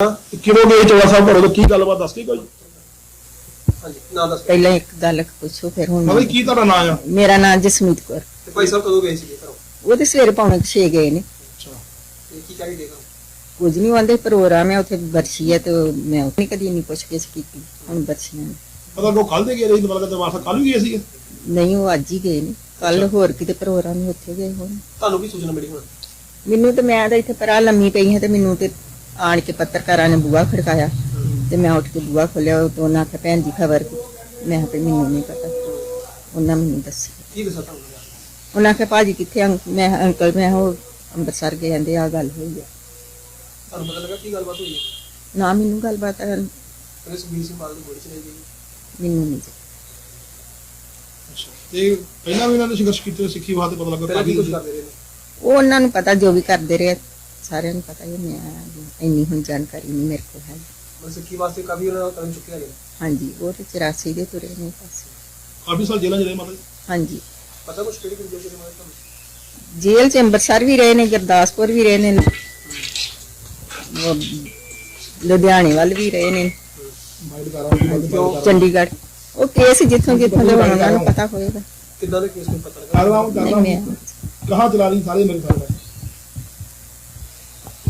ਕਿਵੇਂ ਗਏ ਚੋਲਾ ਸਾਹਿਬ ਘਰੋਂ? ਤੋਂ ਕੀ ਗੱਲਬਾਤ ਦੱਸ ਕੇ ਕੋਈ? ਹਾਂਜੀ ਨਾਂ ਦੱਸ ਪਹਿਲਾਂ ਇੱਕ ਗੱਲ ਪੁੱਛੋ ਫਿਰ ਹੁਣ ਮਤਲਬ ਕੀ ਤੁਹਾਡਾ ਨਾਂ ਆ? ਮੇਰਾ ਨਾਮ ਜਸਮੀਤ ਕੌਰ। ਤੇ ਭਾਈ ਸਾਹਿਬ ਕਦੋਂ ਗਏ ਸੀਗੇ ਘਰੋਂ? ਉਹ ਤੇ ਸਵੇਰੇ ਪੌਣੇ 6 ਗਏ ਨੇ। ਅੱਛਾ। ਤੇ ਕੀ ਕਹਿ ਦੇਗਾ ਕੁਝ ਨਹੀਂ ਆਂਦੇ ਪ੍ਰੋਗਰਾਮ ਹੈ ਉੱਥੇ ਬਰਸ਼ੀ ਹੈ ਤੇ ਮੈਂ ਉੱਥੇ ਕਦੀ ਨਹੀਂ ਪੁੱਛ ਗਿੱਛ ਕੀਤੀ ਹੁਣ ਬਰਸ਼ੀਆਂ ਨੇ। ਮਤਲਬ ਉਹ ਕੱਲ ਦੇ ਗਏ ਰਹੀ ਮਤਲਬ ਦਰਬਾਰ ਸਾਹਿਬ ਕੱਲ ਵੀ ਗਏ ਸੀ ਨਹੀਂ ਉਹ ਅੱਜ ਹੀ ਗਏ ਨੇ। ਕੱਲ ਹੋਰ ਕਿਤੇ ਪ੍ਰੋਗਰਾਮ ਹੀ ਉੱਥੇ ਗਏ ਹੋਣ। ਤੁਹਾਨੂੰ ਕੀ ਸੂਚਨਾ ਮਿਲੀ ਹੁਣ? ਮੈਨੂੰ ਤੇ ਮੈਂ ਤਾਂ ਇੱਥੇ ਪਰਾਂ ਲੰਮੀ ਪਈ ਹਾਂ ਤੇ ਮੈਨੂੰ ਤੇ ਆਣ ਕੇ ਪੱਤਰਕਾਰਾਂ ਨੇ ਬੂਹਾ ਖੜਕਾਇਆ ਤੇ ਮੈਂ ਉੱਠ ਕੇ ਬੂਹਾ ਖੋਲਿਆ ਤੋਂ ਉਹਨਾਂ ਆਖਿਆ ਭੈਣ ਦੀ ਖਬਰ ਮੈਂ ਵੀ ਮੈਨੂੰ ਨਹੀਂ ਪਤਾ। ਉਹਨਾਂ ਮੈਨੂੰ ਦੱਸਿਆ। ਕੀ ਦੱਸਾਂ ਤੁਹਾਨੂੰ? ਉਹਨਾਂ ਆਖਿਆ ਭਾਜੀ ਕਿੱਥੇ ਅੰਕ ਮੈਂ ਅੰਕਲ ਮੈਂ ਉਹ ਅੰਮ੍ਰਿਤਸਰ ਗਏ ਕਹਿੰਦੇ ਆ ਗੱਲ ਹੋਈ ਆ। ਤੁਹਾਨੂੰ ਪਤਾ ਲੱਗਾ ਕੀ ਗੱਲਬਾਤ ਹੋਈ ਹੈ ਨਾ ਮੈਨੂੰ ਗੱਲਬਾਤ ਆ, ਕਹਿੰਦੇ ਸੁਖਬੀਰ ਸਿੰਘ ਬਾਦਲ ਦੀ ਗੋਲੀ ਚਲਾਈ ਗਈ। ਮੈਨੂੰ ਨਹੀਂ ਜੀ। ਅੱਛਾ। ਤੇ ਪਹਿਲਾਂ ਵੀ ਇਹਨਾਂ ਨੇ ਸੰਘਰਸ਼ ਕੀਤੇ ਹੋਏ ਸਿੱਖੀ ਵਾਸਤੇ ਪਤਾ ਲੱਗਾ ਪਹਿਲਾਂ ਕੀ ਕਾਫੀ ਕੁਝ ਕਰਦੇ ਰਹੇ ਨੇ? ਉਹ ਉਹਨਾਂ ਨੂੰ ਪਤਾ ਜੋ ਵੀ ਕਰਦੇ ਰਹੇ ਸਾਰਿਆਂ ਨੂੰ ਪਤਾ ਹੀ ਹੈ, ਮੈਂ ਇੰਨੀ ਹੁਣ ਜਾਣਕਾਰੀ ਨਹੀਂ ਮੇਰੇ ਕੋਲ ਹੈ ਮਤਲਬ ਸਿੱਖੀ ਵਾਸਤੇ ਕਾਫੀ ਉਹਨਾਂ ਨੇ ਕਦਮ ਚੁੱਕੇ ਹੈਗੇ ਨੇ। ਹਾਂਜੀ ਉਹ ਤੇ 84 ਦੇ ਤੁਰੇ ਨੇ ਪਾਸੇ। ਕਾਫੀ ਸਾਲ ਜੇਲ੍ਹਾਂ ਚ ਰਹੇ ਮਤਲਬ ਹਾਂਜੀ। ਪਤਾ ਕੁਝ ਕਿਹੜੀ ਕਿਹੜੀ ਜਗ੍ਹਾ ਤੇ ਮਾਰੇ ਤੁਹਾਨੂੰ? ਜੇਲ੍ਹ ਚ ਅੰਮ੍ਰਿਤਸਰ ਵੀ ਰਹੇ ਨੇ ਗੁਰਦਾਸਪੁਰ ਵੀ ਰਹੇ ਨੇ। ਉਹ ਲੁਧਿਆਣੇ ਵੱਲ ਵੀ ਰਹੇ ਨੇ। ਮਾਈਂਡ ਕਰਾਂ ਚੰਡੀਗੜ੍ਹ। ਉਹ ਕੇਸ ਜਿੱਥੋਂ ਜਿੱਥੋਂ ਦੇ ਹੋਣ ਉਹਨਾਂ ਨੂੰ ਪਤਾ ਹੋਏਗਾ। ਕਿੱਦਾਂ ਦੇ ਕੇਸ ਨੂੰ ਪਤਾ ਲੱਗਾ? ਨਹੀਂ ਮੈਂ ਕਹਾਂ ਚਲਾ ਰਹੀ ਸਾਰੇ ਮੇਰੇ ਸਾਹਮਣੇ?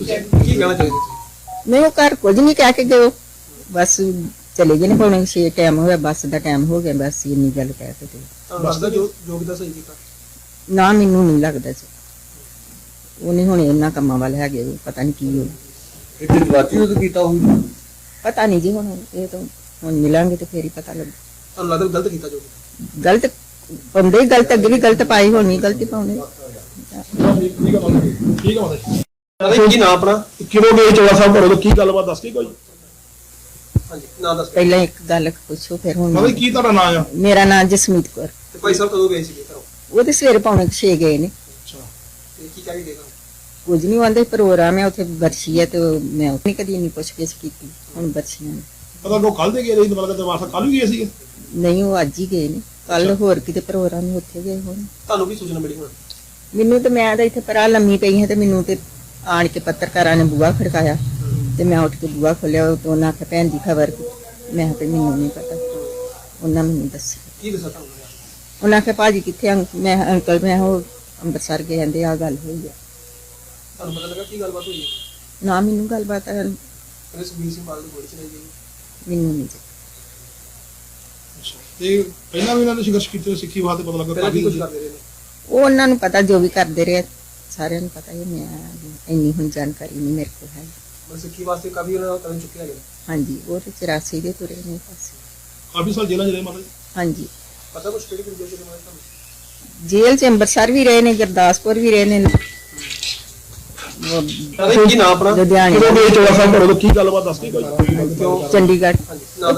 ਕੀ ਕਹਿਣਾ ਚਾਹੀਦੇ ਸੀ ਨਹੀਂ ਉਹ ਘਰ ਕੁਝ ਨਹੀਂ ਕਹਿ ਕੇ ਗਏ ਉਹ। ਬਸ ਚਲੇ ਗਏ ਨੇ ਪੌਣੇ 6 ਟਾਈਮ ਹੋਇਆ ਬੱਸ ਦਾ ਟਾਈਮ ਹੋ ਗਿਆ ਬਸ ਇੰਨੀ ਗੱਲ ਕਹਿ ਕੇ ਤੇ ਤੁਹਾਨੂੰ ਲੱਗਦਾ ਜੋ ਯੋਗਤਾ ਸਹੀ ਕੀਤਾ? ਨਾ ਮੈਨੂੰ ਨਹੀਂ ਲੱਗਦਾ ਜੀ। ਉਹ ਨਹੀਂ ਹੁਣ ਇਹਨਾਂ ਕੰਮਾਂ ਵੱਲ ਹੈਗੇ ਉਹ ਪਤਾ ਨਹੀਂ ਕੀ ਹੋ ਇੱਥੇ ਜਵਾਤੀ ਉਹ ਕੀਤਾ ਹੋਊ ਪਤਾ ਨਹੀਂ ਜੀ ਹੁਣ ਇਹ ਤਾਂ ਹੁਣ ਮਿਲਾਂਗੇ ਤੇ ਫੇਰ ਹੀ ਪਤਾ ਲੱਗ। ਤੁਹਾਨੂੰ ਲੱਗਦਾ ਗਲਤ ਕੀਤਾ ਜੋ? ਕੀਤਾ ਗਲਤ ਹੀ ਗਲਤ ਅੱਗੇ ਵੀ ਗਲਤ ਪਾਈ ਹੋਣੀ ਗਲਤੀ ਪਾਉਣੀ। ਠੀਕ ਹੈ ਮਾਤਾ ਜੀ ਠੀਕ ਹੈ ਮਾਤਾ ਜੀ ਕੀ ਨਾਂ ਆਪਣਾ? ਕਿਵੇਂ ਗਏ ਚੋਲਾ ਸਾਹਿਬ ਘਰੋਂ? ਤੋਂ ਕੀ ਗੱਲਬਾਤ ਦੱਸ ਕੇ ਕੋਈ? ਹਾਂਜੀ ਨਾਂ ਦੱਸ ਪਹਿਲਾਂ ਇੱਕ ਗੱਲ ਪੁੱਛੋ ਫਿਰ ਹੁਣ ਮਤਲਬ ਕੀ ਤੁਹਾਡਾ ਨਾਂ ਆ? ਮੇਰਾ ਨਾਮ ਜਸਮੀਤ ਕੌਰ। ਤੇ ਭਾਈ ਸਾਹਿਬ ਕਦੋਂ ਗਏ ਸੀਗੇ ਘਰੋਂ? ਉਹ ਤੇ ਸਵੇਰੇ ਪੌਣੇ 6 ਗਏ ਨੇ। ਅੱਛਾ। ਤੇ ਕੀ ਕਹਿ ਦੇਗਾ ਕੁਝ ਨਹੀਂ ਆਂਦੇ ਪ੍ਰੋਗਰਾਮ ਹੈ ਉੱਥੇ ਬਰਸ਼ੀ ਹੈ ਤੇ ਮੈਂ ਉੱਥੇ ਕਦੀ ਨਹੀਂ ਪੁੱਛ ਗਿੱਛ ਕੀਤੀ ਹੁਣ ਬਰਸ਼ੀਆਂ ਨੇ। ਮਤਲਬ ਉਹ ਕੱਲ ਦੇ ਗਏ ਰਹੀ ਮਤਲਬ ਦਰਬਾਰ ਸਾਹਿਬ ਕੱਲ ਵੀ ਗਏ ਸੀ ਨਹੀਂ ਉਹ ਅੱਜ ਹੀ ਗਏ ਨੇ। ਕੱਲ ਹੋਰ ਕਿਤੇ ਪ੍ਰੋਗਰਾਮ ਹੀ ਉੱਥੇ ਗਏ ਹੋਣ। ਤੁਹਾਨੂੰ ਕੀ ਸੂਚਨਾ ਮਿਲੀ ਹੁਣ? ਮੈਨੂੰ ਤੇ ਮੈਂ ਤਾਂ ਇੱਥੇ ਪਰਾਂ ਲੰਮੀ ਪਈ ਹਾਂ ਤੇ ਮੈਨੂੰ ਤੇ ਆਣ ਕੇ ਪੱਤਰਕਾਰਾਂ ਨੇ ਬੂਹਾ ਖੜਕਾਇਆ ਤੇ ਮੈਂ ਉੱਠ ਕੇ ਬੂਹਾ ਖੋਲਿਆ ਉਹ ਤੋਂ ਉਹਨਾਂ ਆਖਿਆ ਭੈਣ ਦੀ ਖਬਰ ਮੈਂ ਕਿਹਾ ਮੈਨੂੰ ਨਹੀਂ ਪਤਾ। ਉਹਨਾਂ ਮੈਨੂੰ ਦੱਸਿਆ। ਕੀ ਦੱਸਾਂ ਤੁਹਾਨੂੰ? ਉਹਨਾਂ ਆਖਿਆ ਭਾਜੀ ਕਿੱਥੇ ਅੰਕ ਮੈਂ ਅੰਕਲ ਮੈਂ ਉਹ ਅੰਮ੍ਰਿਤਸਰ ਗਏ ਕਹਿੰਦੇ ਆ ਗੱਲ ਹੋਈ ਆ। ਤੁਹਾਨੂੰ ਪਤਾ ਲੱਗਾ ਕੀ ਗੱਲਬਾਤ ਹੋਈ ਹੈ ਨਾ ਮੈਨੂੰ ਗੱਲਬਾਤ ਆ, ਕਹਿੰਦੇ ਸੁਖਬੀਰ ਸਿੰਘ ਬਾਦਲ ਦੀ ਗੋਲੀ ਚਲਾਈ ਗਈ ਮੈਨੂੰ ਨਹੀਂ ਤੇ ਪਹਿਲਾਂ ਵੀ ਇਹਨਾਂ ਨੇ ਸੰਘਰਸ਼ ਕੀਤੇ ਹੋਏ ਸਿੱਖੀ ਵਾਸਤੇ ਪਤਾ ਲੱਗਾ ਪਹਿਲਾਂ ਕੀ ਕਾਫੀ ਕੁਝ ਕਰਦੇ ਰਹੇ ਨੇ ਉਹ ਉਹਨਾਂ ਨੂੰ ਪਤਾ ਜੋ ਵੀ ਕਰਦੇ ਰਹੇ। ਸਾਰਿਆਂ ਨੂੰ ਪਤਾ ਹੀ ਹੈ, ਮੈਂ ਇੰਨੀ ਹੁਣ ਜਾਣਕਾਰੀ ਨਹੀਂ ਮੇਰੇ ਕੋਲ ਹੈ। ਮਤਲਬ ਸਿੱਖੀ ਵਾਸਤੇ ਕਾਫੀ ਉਹਨਾਂ ਨੇ ਕਦਮ ਚੁੱਕੇ ਹੈਗੇ ਨੇ। ਹਾਂਜੀ ਉਹ ਤੇ 84 ਦੇ ਤੁਰੇ ਨੇ ਪਾਸੇ। ਕਾਫੀ ਸਾਲ ਜੇਲ੍ਹਾਂ ਚ ਰਹੇ ਮਤਲਬ ਹਾਂਜੀ। ਪਤਾ ਕੁਝ ਕਿਹੜੀ ਕਿਹੜੀ ਜਗ੍ਹਾ ਤੇ ਮਾਰੇ ਤੁਹਾਨੂੰ? ਜੇਲ੍ਹ ਚ ਅੰਮ੍ਰਿਤਸਰ ਵੀ ਰਹੇ ਨੇ ਗੁਰਦਾਸਪੁਰ ਵੀ ਰਹੇ ਨੇ। ਉਹ ਕੀ ਨਾਂ ਆਪਣਾ? ਲੁਧਿਆਣੇ ਕਿਵੇਂ ਗਏ ਚੋਲਾ ਸਾਹਿਬ ਤੋਂ ਕੀ ਗੱਲਬਾਤ ਦੱਸ ਕੇ ਕੋਈ ਚੰਡੀਗੜ੍ਹ। ਹਾਂਜੀ ਨਾਂ ਦੱਸ।